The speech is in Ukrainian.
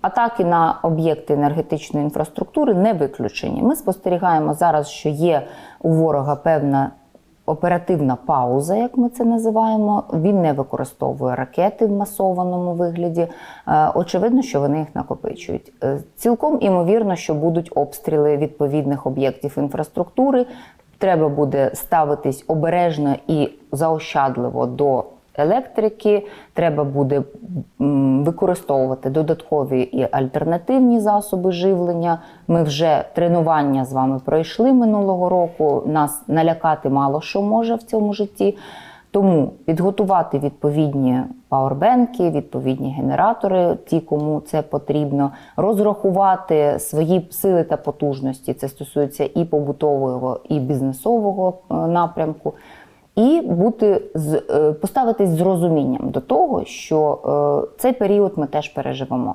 Атаки на об'єкти енергетичної інфраструктури не виключені. Ми спостерігаємо зараз, що є у ворога певна оперативна пауза, як ми це називаємо. Він не використовує ракети в масованому вигляді. Е, Очевидно, що вони їх накопичують. Е, Цілком імовірно, що будуть обстріли відповідних об'єктів інфраструктури. Треба буде ставитись обережно і заощадливо до електрики. Треба буде використовувати додаткові і альтернативні засоби живлення. Ми вже тренування з вами пройшли минулого року. Нас налякати мало що може в цьому житті. Тому підготувати відповідні пауербенки, відповідні генератори, ті, кому це потрібно, розрахувати свої сили та потужності. Це стосується і побутового, і бізнесового е, напрямку. І бути з е, поставитись з розумінням до того, що е, цей період ми теж переживемо.